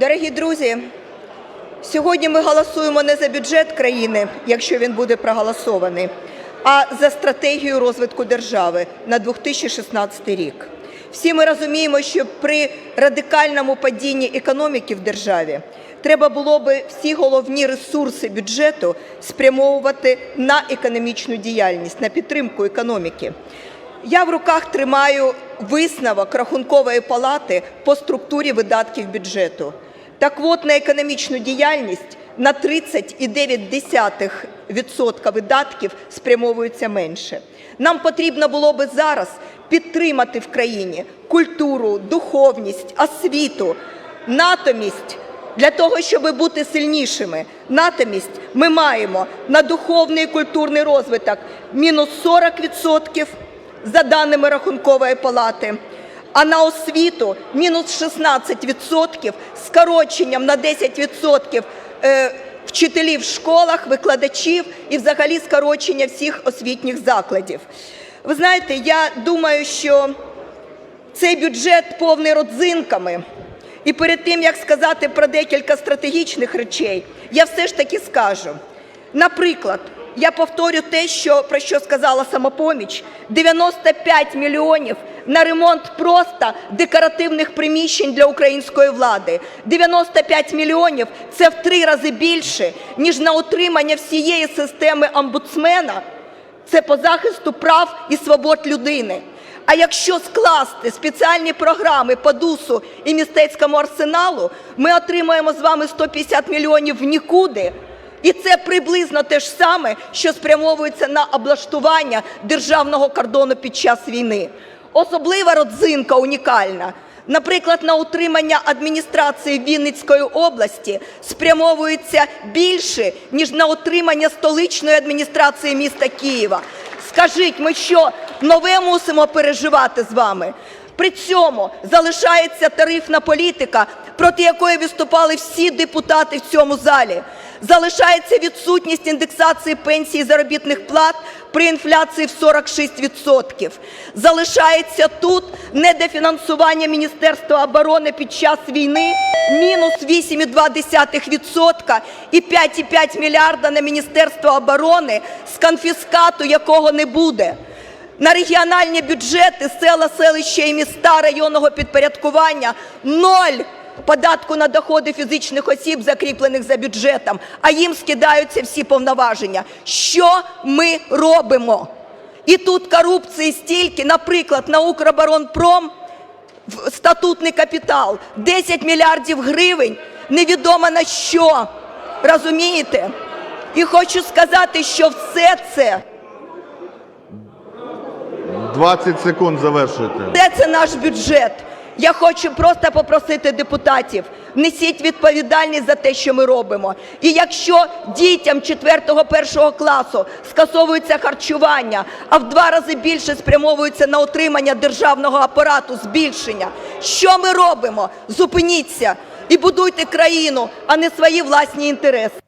Дорогі друзі, сьогодні ми голосуємо не за бюджет країни, якщо він буде проголосований, а за стратегію розвитку держави на 2016 рік. Всі ми розуміємо, що при радикальному падінні економіки в державі треба було би всі головні ресурси бюджету спрямовувати на економічну діяльність, на підтримку економіки. Я в руках тримаю висновок Рахункової палати по структурі видатків бюджету. Так от, на економічну діяльність на 30,9% видатків спрямовується менше. Нам потрібно було би зараз підтримати в країні культуру, духовність, освіту. Натомість для того, щоб бути сильнішими, натомість ми маємо на духовний і культурний розвиток мінус 40%, за даними Рахункової палати, а на освіту мінус 16%, скороченням на 10% е, вчителів в школах, викладачів і взагалі скорочення всіх освітніх закладів. Ви знаєте, я думаю, що цей бюджет повний родзинками. І перед тим, як сказати про декілька стратегічних речей, я все ж таки скажу. Наприклад, я повторю те, що, про що сказала «Самопоміч», 95 мільйонів на ремонт просто декоративних приміщень для української влади. 95 мільйонів – це в три рази більше, ніж на утримання всієї системи омбудсмена, це по захисту прав і свобод людини. А якщо скласти спеціальні програми по ДУСу і містецькому арсеналу, ми отримаємо з вами 150 мільйонів в нікуди. І це приблизно те ж саме, що спрямовується на облаштування державного кордону під час війни. Особлива родзинка унікальна. Наприклад, на утримання адміністрації Вінницької області спрямовується більше, ніж на утримання столичної адміністрації міста Києва. Скажіть, ми що, нове мусимо переживати з вами? При цьому залишається тарифна політика, проти якої виступали всі депутати в цьому залі. Залишається відсутність індексації пенсій заробітних плат при інфляції в 46%. Залишається тут недофінансування Міністерства оборони під час війни мінус 8,2% і 5,5 мільярда на Міністерство оборони, з конфіскату якого не буде. На регіональні бюджети села, селища і міста районного підпорядкування – ноль податку на доходи фізичних осіб, закріплених за бюджетом, а їм скидаються всі повноваження. Що ми робимо? І тут корупції стільки, наприклад, на Укроборонпром статутний капітал 10 мільярдів гривень, невідомо на що. Розумієте? І хочу сказати, що все це 20 секунд завершуйте. Де це наш бюджет? Я хочу просто попросити депутатів, несіть відповідальність за те, що ми робимо. І якщо дітям 4-1 класу скасовується харчування, а в два рази більше спрямовується на отримання державного апарату, збільшення, що ми робимо? Зупиніться і будуйте країну, а не свої власні інтереси.